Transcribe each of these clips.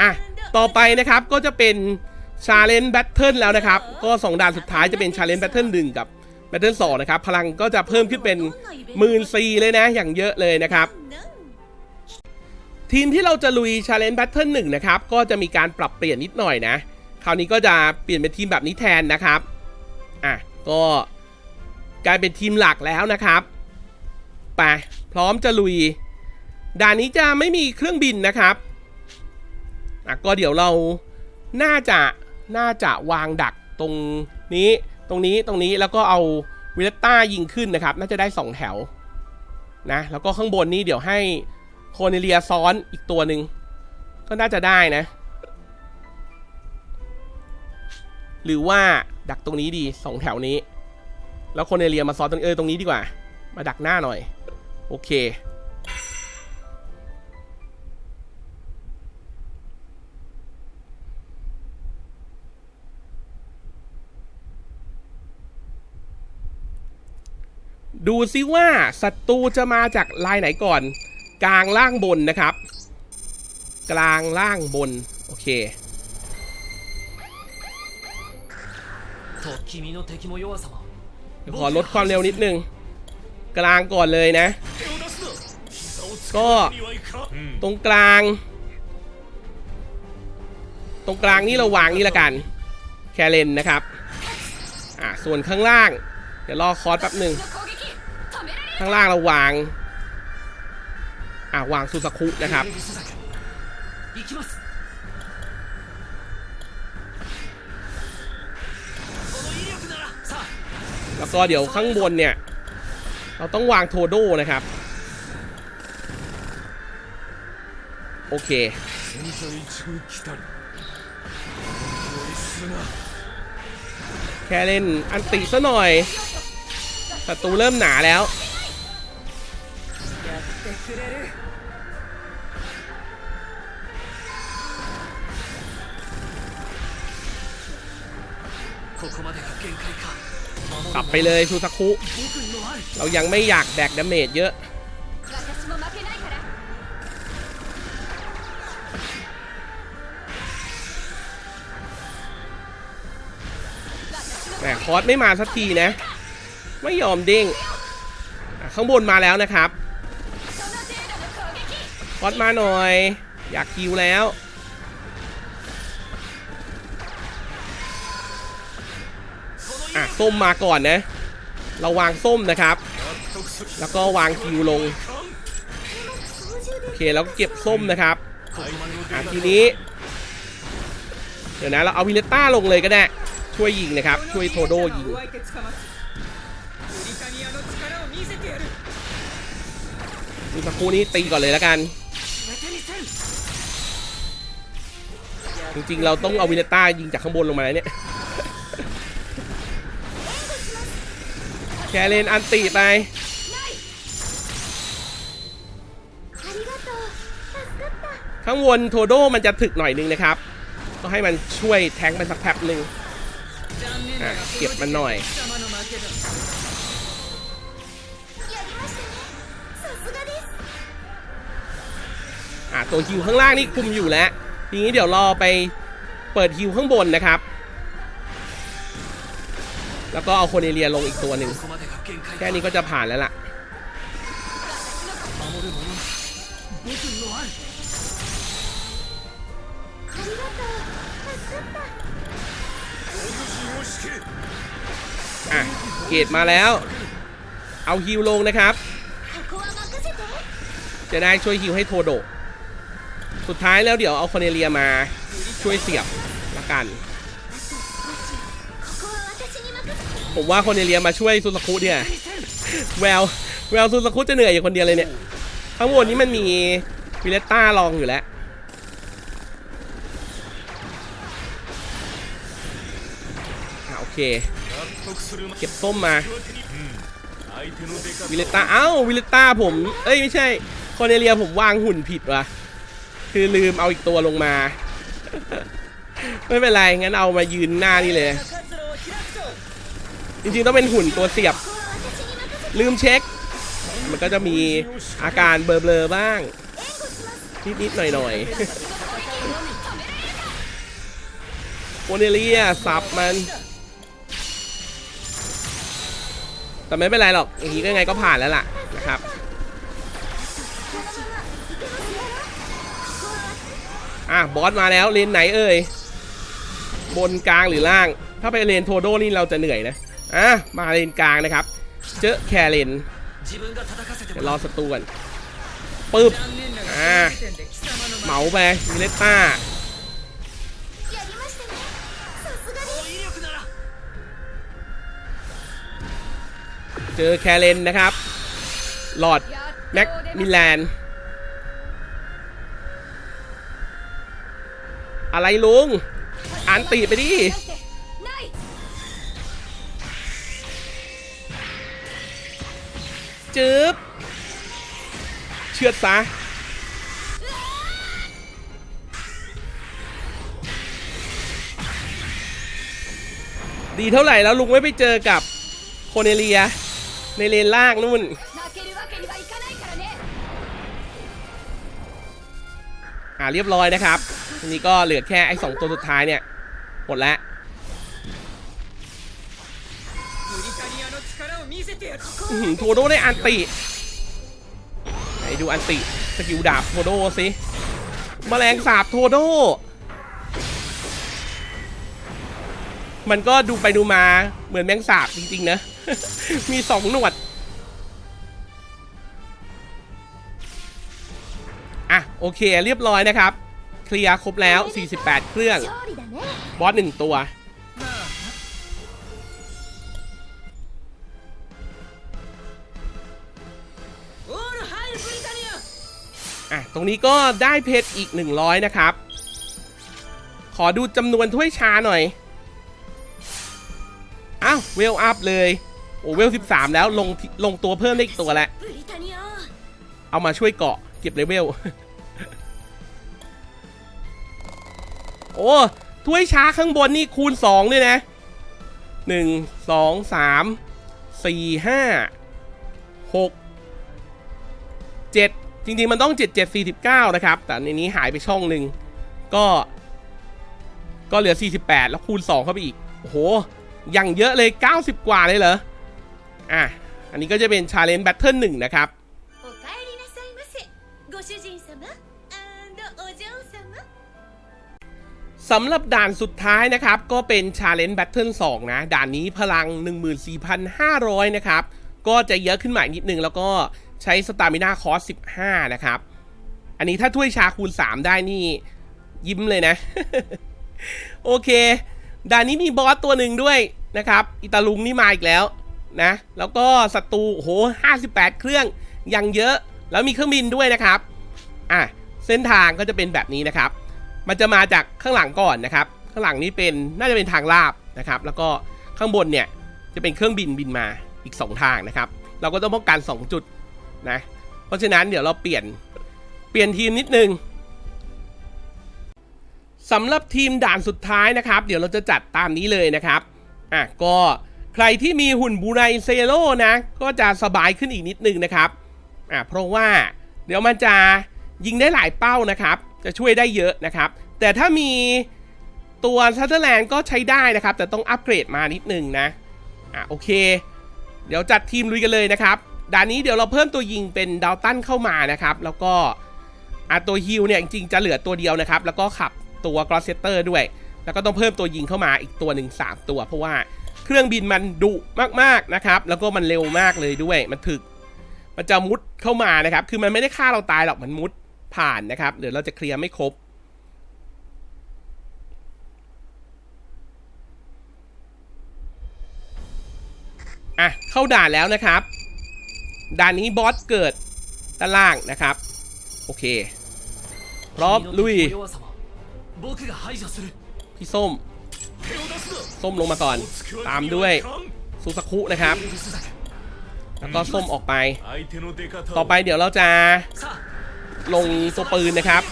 อะ ต่อไปนะครับก็จะเป็นชาเลนจ์แบทเทิลแล้วนะครับ ก็ 2ด่านสุดท้ายจะเป็นชาเลนจ์แบทเทิลหนึ่งกับแบทเทิลสองนะครับ พลังก็จะเพิ่มขึ้นเป็นหมื่นซีเลยนะ อย่างเยอะเลยนะครับ ทีมที่เราจะลุยชาเลนจ์แบทเทิลหนึ่งนะครับ ก็จะมีการปรับเปลี่ยนนิดหน่อยนะ คราวนี้ก็จะเปลี่ยนเป็นทีมแบบนี้แทนนะครับ อะ ก็กลายเป็นทีมหลักแล้วนะครับไปพร้อมจะลุย ด่านนี้จะไม่มีเครื่องบินนะครับ อะก็เดี๋ยวเราน่าจะน่าจะวางดักตรงนี้ตรงนี้ตรงนี้แล้วก็เอาวิลต้ายิงขึ้นนะครับ น่าจะได้ 2 แถวนะแล้วก็ข้างบนนี้เดี๋ยวให้โคเนเลียซ้อนอีกตัวหนึ่งก็น่าจะได้นะ หรือว่าดักตรงนี้ดีสองแถวนี้ แล้วโคเนเลียมาซ้อนตรงเออตรงนี้ดีกว่า มาดักหน้าหน่อย โอเค ดูซิว่าศัตรูจะมาจากลายไหนก่อน กลางล่างบนนะครับ กลางล่างบน โอเคขอลดความเร็วนิดนึง กลางก่อนเลยนะ ก็ตรงกลาง ตรงกลางนี่เราวางนี่ละกัน แคเลนนะครับ อ่าส่วนข้างล่าง เดี๋ยวรอคอร์สแป๊บหนึ่ง ข้างล่างเราวาง อ่าวางซูซาคุนะครับ แล้วก็เดี๋ยวข้างบนเนี่ย เราต้องวางโทโดนะครับ โอเคแค่เล่นอันติซะหน่อยศัตรูเริ่มหนาแล้ว ここまでが限界か守る กลับไปเลยซูซาคุ 僕にもある เรายังไม่อยากแดกดาเมจเยอะ 私も負けないから แหมคอร์สไม่มาสักทีนะ ไม่ยอมเด้งอ่ะข้างบนมาแล้วนะครับ その程度の攻撃 ก๊อดมาหน่อย อยากคิวแล้ว อะ ส้มมาก่อนนะ เราวางส้มนะครับ แล้วก็วางคิวลง โอเคแล้วเก็บส้มนะครับ อะทีนี้ เดี๋ยวนะ เราเอาวิเลต้าลงเลยก็ได้ ช่วยยิงนะครับ ช่วยโทโดยิงมีสัครู่นี้ตีก่อนเลยแล้วกัน จริงๆ เราต้องเอาวินต้ายิงจากข้างบนลงมาเนี่ย แคเลนอันตีไปข้างบนโทโดมันจะถึกหน่อยนึงนะครับ ก็ให้มันช่วยแทงมันสักแป๊บหนึ่งเก็บมันหน่อย อะตัวฮิวข้างล่างนี่คุมอยู่แล้ว ทีนี้เดี๋ยวรอไปเปิดฮิวข้างบนนะครับ แล้วก็เอาคนเอเรียลงอีกตัวหนึ่ง แค่นี้ก็จะผ่านแล้วล่ะ อะ เกตมาแล้ว เอาฮิวลงนะครับ จะได้ช่วยฮิวให้โทโด สุดท้ายแล้วเดี๋ยวเอาคอนเนเลียมาช่วยเสียบละกัน ผมว่าคอนเนเลียมาช่วยซูซากุเนี่ยแววแววซูซากุจะเหนื่อยอยู่คนเดียวเลยเนี่ยทั้งหมดนี้มันมีวิเลต้ารองอยู่แล้วโอเค เก็บส้มมาวิเลต้าเอ้าวิเลต้าผม เอ้ยไม่ใช่คอนเนเลียผมวางหุ่นผิดวะ คือลืมเอาอีกตัวลงมา ไม่เป็นไร งั้นเอามายืนหน้านี่เลย จริงๆต้องเป็นหุ่นตัวเสียบ ลืมเช็ค มันก็จะมีอาการเบลอๆบ้าง นิดๆหน่อยๆโอเนเลียสับมัน แต่ไม่เป็นไรหรอกอย่างนี้ก็ไงก็ผ่านแล้วล่ะนะครับ อะบอสมาแล้วเลนไหนเอ่ยบนกลางหรือล่าง ถ้าไปเลนโทโดนี่เราจะเหนื่อยนะอะมาเลนกลางนะครับ เจอแคเลนเดี๋รอสตูกันปึ๊บอ่าเหมาไปมิเลต้าเจอแคเลนนะครับหลอดแม็กมิลแลน อะไรลุงอันตีไปดิจึ๊บเชือดซะดีเท่าไหร่แล้วลุงไม่ไปเจอกับโคเนเลีย ในเลนล่างนู่น อ่าเรียบร้อยนะครับทีนี้ก็เหลือแค่ไอ้สองตัวสุดท้ายเนี่ย หมดแล้วโทโดได้อันติไหนดูอันติสกิลดาบโทโดสิมแมลงสาบโทโด มันก็ดูไปดูมาเหมือนแมงสาบจริงๆนะ มีสองหนวด โอเคเรียบร้อยนะครับ เคลียร์ครบแล้ว 48 เครื่อง บอสหนึ่งตัว อะ ตรงนี้ก็ได้เพชรอีก 100 นะครับ ขอดูจำนวนถ้วยชาหน่อย อ้าว เวลอัพเลย โอ้เวล 13 แล้วลงลงตัวเพิ่มได้อีกตัวแล้วเอามาช่วยเกาะเก็บเลเวล โอ้ถ้วยช้าข้างบนนี่คูณ 2 ด้วยนะ 1 2 3 4 5 6 7 จริงๆ มันต้อง 7 7 49 นะครับ แต่ในนี้หายไปช่องหนึ่งก็ ก็เหลือ 48 แล้วคูณ 2 เข้าไปอีก โอ้โหยังเยอะเลย 90 กว่าเลยเหรอ อะ อันนี้ก็จะเป็นชาเลนจ์แบทเทิลหนึ่งนะครับ สำหรับด่านสุดท้ายนะครับ ก็เป็น Challenge Battle 2 นะ ด่านนี้พลัง 14,500 นะครับ ก็จะเยอะขึ้นมาอีกนิดนึง แล้วก็ใช้สตามินาคอส15 นะครับ อันนี้ถ้าถ้วยชาคูณ 3 ได้นี่ ยิ้มเลยนะ โอเค ด่านนี้มีบอสตัวหนึ่งด้วยนะครับ อิตาลุงนี่มาอีกแล้วนะ แล้วก็ศัตรูโอ้โห58 เครื่องยังเยอะแล้วมีเครื่องบินด้วยนะครับ อะ เส้นทางก็จะเป็นแบบนี้นะครับ มันจะมาจากข้างหลังก่อนนะครับ ข้างหลังนี้เป็นน่าจะเป็นทางลาบนะครับ แล้วก็ข้างบนเนี่ยจะเป็นเครื่องบินบินมาอีก 2 ทางนะครับ เราก็ต้องป้องกัน 2 จุดนะ เพราะฉะนั้นเดี๋ยวเราเปลี่ยนเปลี่ยนทีมนิดนึงสำหรับทีมด่านสุดท้ายนะครับ เดี๋ยวเราจะจัดตามนี้เลยนะครับอะก็ใครที่มีหุ่นบูไรเซโลนะ ก็จะสบายขึ้นอีกนิดนึงนะครับอะเพราะว่าเดี๋ยวมันจะยิงได้หลายเป้านะครับ จะช่วยได้เยอะนะครับ แต่ถ้ามีตัวซัตเทอร์แลนด์ก็ใช้ได้นะครับ แต่ต้องอัปเกรดมานิดนึงนะ อะโอเค เดี๋ยวจัดทีมลุยกันเลยนะครับด่านนี้เดี๋ยวเราเพิ่มตัวยิงเป็นดาวตันเข้ามานะครับ แล้วก็อะตัวฮิลเนี่ยจริงๆจะเหลือตัวเดียวนะครับ แล้วก็ขับตัวกรอสเซเตอร์ด้วย แล้วก็ต้องเพิ่มตัวยิงเข้ามาอีกตัวหนึ่งสามตัว เพราะว่าเครื่องบินมันดุมากๆนะครับ แล้วก็มันเร็วมากเลยด้วย มันถึก มันจะมุดเข้ามานะครับ คือมันไม่ได้ฆ่าเราตายหรอก มันมุด ผ่านนะครับเดี๋ยวเราจะเคลียร์ไม่ครบอะเข้าด่านแล้วนะครับ ด่านนี้บอสเกิดด้านล่างนะครับ โอเค พร้อมลุยพี่ส้ม ส้มลงมาก่อน ตามด้วยซูซาคุนะครับ แล้วก็ส้มออกไป ต่อไปเดี๋ยวเราจะ ลงโซวปืนนะครับ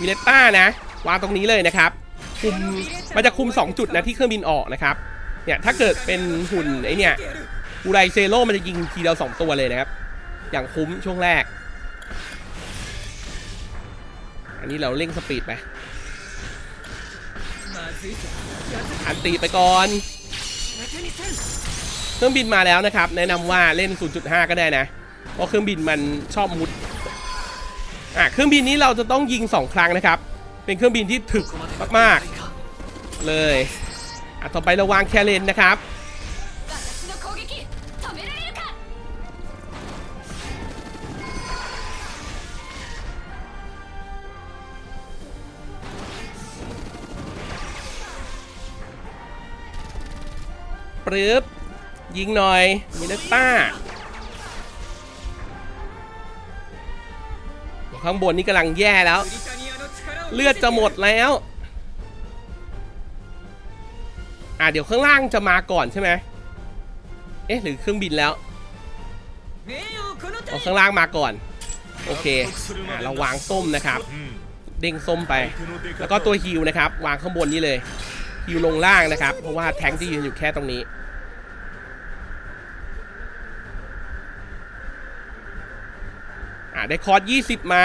วิเลตต้านะ วางตรงนี้เลยนะครับ คุมมันจะคุม 2 จุดนะที่เครื่องบินออกนะครับ เนี่ยถ้าเกิดเป็นหุ่นไอเนี่ยอูไรเซโร่มันจะยิงทีเดียวสองตัวเลยนะครับ อย่างคุ้มช่วงแรก อันนี้เราเร่งสปีดไปอันตีไปก่อนเครื่องบินมาแล้วนะครับ แนะนำว่าเล่น 0.5 ก็ได้นะ เพราะเครื่องบินมันชอบมุด อะเครื่องบินนี้เราจะต้องยิง 2 ครั้งนะครับ เป็นเครื่องบินที่ถึกมากๆเลยอะต่อไประวังแคเรนนะครับปรึบยิงหน่อยมินต้า ข้างบนนี่กำลังแย่แล้ว เลือดจะหมดแล้วอะเดี๋ยวข้างล่างจะมาก่อนใช่ไหมเอ๊ะหรือเครื่องบินแล้วเอาข้างล่างมาก่อน โอเคอะเราวางส้มนะครับ เด้งส้มไป แล้วก็ตัวฮิวนะครับ วางข้างบนนี้เลยฮิวลงล่างนะครับ เพราะว่าแทงที่ยืนอยู่แค่ตรงนี้ ได้คอร์ส20 มา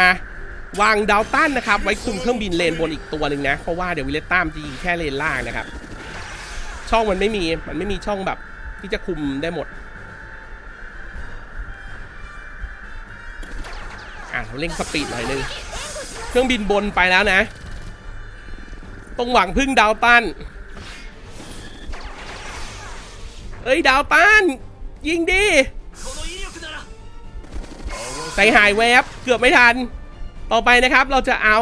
วางดาวตันนะครับ ไว้คุมเครื่องบินเลนบนอีกตัวหนึ่งนะ เพราะว่าเดี๋ยววิเลต้ามจะยิงแค่เลนล่างนะครับ ช่องมันไม่มี มันไม่มีช่องแบบที่จะคุมได้หมด อะเราเร่งสปีดหน่อยนึง เครื่องบินบนไปแล้วนะ ต้องหวังพึ่งดาวตันเอ้ยดาวตันยิงดี ใจหายแวบเกือบไม่ทัน ต่อไปนะครับเราจะเอา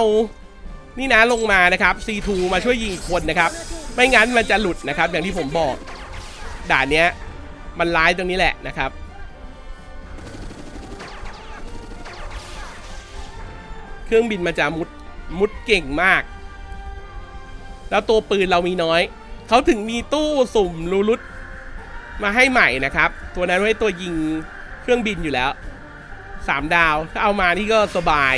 นี่นะลงมานะครับ C2 มาช่วยยิงคนนะครับ ไม่งั้นมันจะหลุดนะครับ อย่างที่ผมบอก ด่านเนี้ย มันร้ายตรงนี้แหละนะครับ เครื่องบินมันจะมุดมุดเก่งมาก แล้วตัวปืนเรามีน้อย เขาถึงมีตู้สุ่มรูรุตมาให้ใหม่นะครับ ตัวนั้นไว้ตัวยิงเครื่องบินอยู่แล้ว สามดาว ถ้าเอามานี่ก็สบาย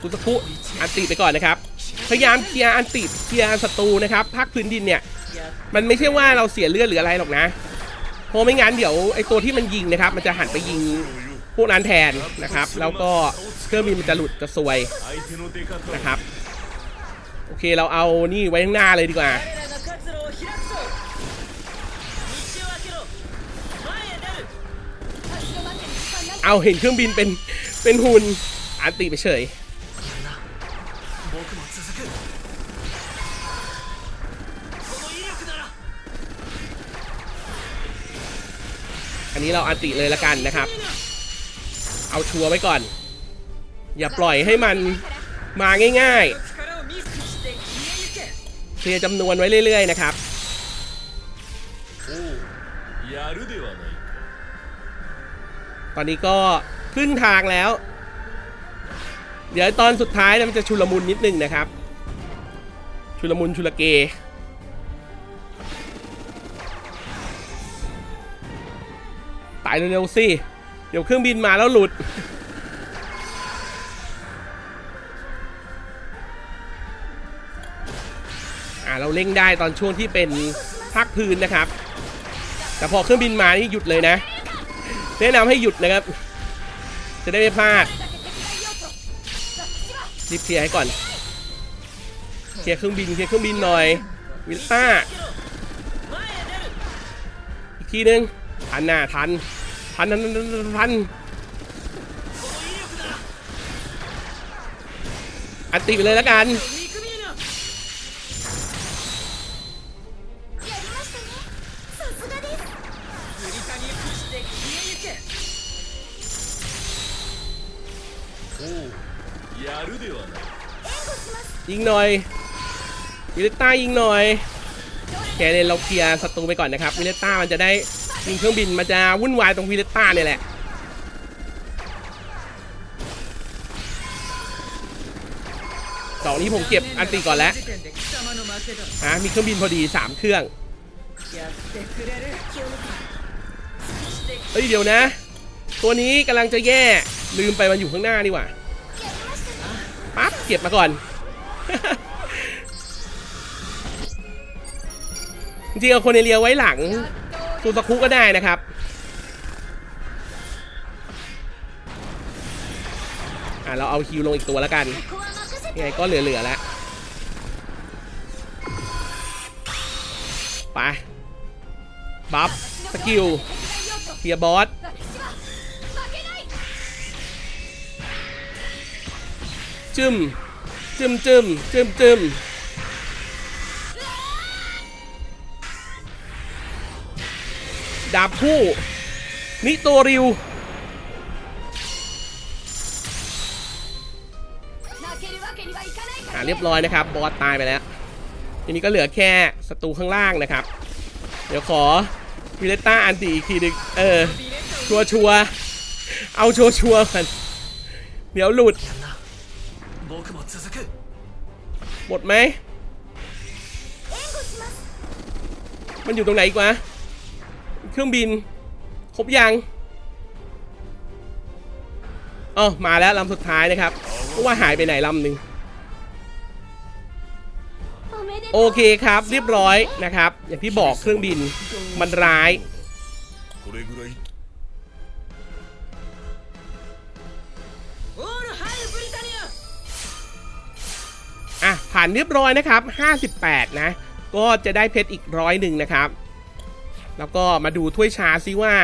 คุณสกุอันติไปก่อนนะครับ พยายามเคลียร์อันติเคลียร์ศัตรูนะครับภาคพื้นดินเนี่ย มันไม่ใช่ว่าเราเสียเลือดหรืออะไรหรอกนะ เพราะไม่งั้นเดี๋ยวไอตัวที่มันยิงนะครับ มันจะหันไปยิงพวกนั้นแทนนะครับ แล้วก็เครื่องบินมันจะหลุดจะซวยนะครับ เคเราเอานี่ไว้ข้างหน้าเลยดีกว่าเอาเห็นเครื่องบินเป็นเป็นหุ่นอันตีไปเฉยอันนี้เราอันติเลยละกันนะครับ เอาชัวร์ไว้ก่อน อย่าปล่อยให้มันมาง่าย ๆ เคลียร์จำนวนไว้เรื่อย ๆ นะครับตอนนี้ก็ขึ้นทางแล้ว เดี๋ยวตอนสุดท้ายมันจะชุลมุนนิดนึงนะครับ ชุลมุนชุลเกตายเร็วๆสิ เดี๋ยวเครื่องบินมาแล้วหลุด เราเร่งได้ตอนช่วงที่เป็นภาคพื้นนะครับ แต่พอเครื่องบินมานี่หยุดเลยนะ แนะนำให้หยุดนะครับ จะได้ไม่พลาดรีบเคลียร์ให้ก่อนเคลียร์เครื่องบินเคลียร์เครื่องบินหน่อยวิลต้าอีกทีนึงทันน่ะทันทันทันทันทันทันอันติไปเลยแล้วกัน งหน่อยวิลเลต้ายิงหน่อยแคเรนเราเคลียร์ศัตรูไปก่อนนะครับวิลเลต้ามันจะได้ยิงเครื่องบินมันจะวุ่นวายตรงวิลเลต้าเนี่ยแหละสองนี้ผมเก็บอันตีก่อนแล้วฮะมีเครื่องบินพอดีสามเครื่องเฮ้ยเดี๋ยวนะ ตัวนี้กำลังจะแย่ลืมไปมันอยู่ข้างหน้านี่หว่าปั๊บเก็บมาก่อน จริงเอาคนในเรียไว้หลังซูซาคุก็ได้นะครับ อ่าเราเอาคิวลงอีกตัวแล้วกันยังไงก็เหลือๆแล้วไปบัฟสกิลเทียบอสจึม จึมจึมจึมจึมดาบคู่ นิโตริว อ่าเรียบร้อยนะครับ บอสตายไปแล้ว ทีนี้ก็เหลือแค่ศัตรูข้างล่างนะครับ เดี๋ยวขอวิเลต้าอันดีอีกทีนึงเออ ชัวชัวเอาชัวชัวกันเดี๋ยวหลุด หมดไหม มันอยู่ตรงไหนอีกวะ เครื่องบิน ครบยังเออมาแล้วลำสุดท้ายนะครับ เพราะว่าหายไปไหนลำหนึ่งโอเคครับเรียบร้อยนะครับ อย่างที่บอกเครื่องบินมันร้าย ผ่านเรียบร้อยนะครับ 58 นะ ก็จะได้เพชรอีกร้อยหนึ่งนะครับ แล้วก็มาดูถ้วยชาซิว่า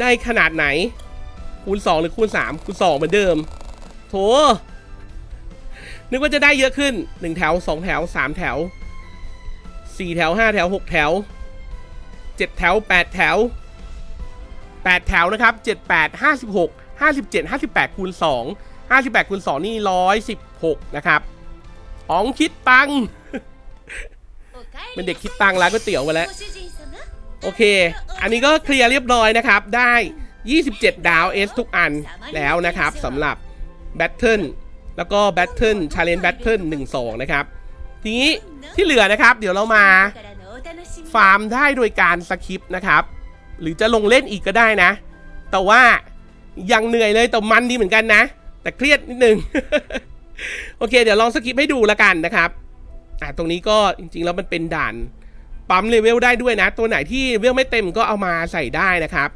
ได้ขนาดไหน คูณ 2 หรือคูณ 3 คูณ 2 เหมือนเดิม โถ นึกว่าจะได้เยอะขึ้น 1 แถว 2 แถว 3 แถว 4 แถว 5 แถว 6 แถว 7 แถว 8 แถว 8 แถวนะครับ 7 8 56 57 58คูณ2 58คูณ2นี่116 นะครับ ของคิดตังเป็นเด็กคิดตังร้านก๋วยเตี๋ยวไปแล้ว โอเค อันนี้ก็เคลียร์เรียบร้อยนะครับ ได้ 27 ดาวเอสทุกอันแล้วนะครับสำหรับแบทเทิลแล้วก็แบทเทิลชาเลนจ์แบทเทิลหนึ่งสองนะครับ ทีนี้ที่เหลือนะครับ เดี๋ยวเรามา ฟาร์มได้โดยการสคริปนะครับ หรือจะลงเล่นอีกก็ได้นะ แต่ว่ายังเหนื่อยเลยแต่มันดีเหมือนกันนะ แต่เครียดนิดนึง โอเค เดี๋ยวลองสกิปให้ดูละกันนะครับ อะตรงนี้ก็จริง ๆ แล้วมันเป็นด่าน ปั๊มเลเวลได้ด้วยนะ ตัวไหนที่เลเวลไม่เต็มก็เอามาใส่ได้นะครับ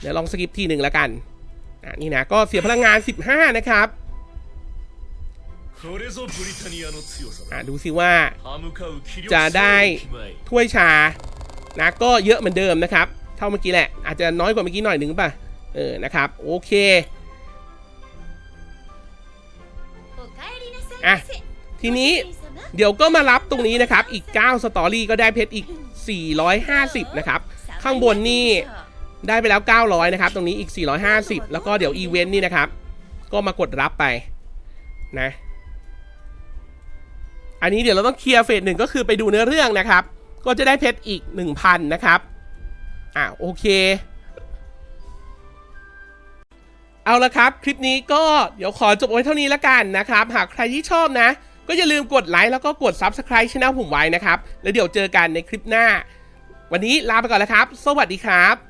เดี๋ยวลองสกิปทีหนึ่งละกันอะนี่นะ ก็เสียพลังงาน 15 นะครับดูสิว่าจะได้ถ้วยชานะก็เยอะเหมือนเดิมนะครับ เท่าเมื่อกี้แหละ อาจจะน้อยกว่าเมื่อกี้หน่อยหนึ่งป่ะ เออ นะครับ โอเค อะทีนี้เดี๋ยวก็มารับตรงนี้นะครับ อีก 9 สตอรี่ก็ได้เพชรอีก 450 นะครับ ข้างบนนี่ได้ไปแล้ว 900 นะครับ ตรงนี้อีก 450 แล้วก็เดี๋ยวอีเวนต์นี่นะครับ ก็มากดรับไปนะ อันนี้เดี๋ยวเราต้องเคลียร์เฟสหนึ่งก็คือไปดูเนื้อเรื่องนะครับ ก็จะได้เพชรอีก 1,000 นะครับ อ่าโอเค เอาละครับ คลิปนี้ก็เดี๋ยวขอจบไว้เท่านี้ละกันนะครับ หากใครที่ชอบนะ ก็อย่าลืมกดไลค์แล้วก็กด Subscribe ช่องผมไว้นะครับ แล้วเดี๋ยวเจอกันในคลิปหน้า วันนี้ลาไปก่อนแล้วครับ สวัสดีครับ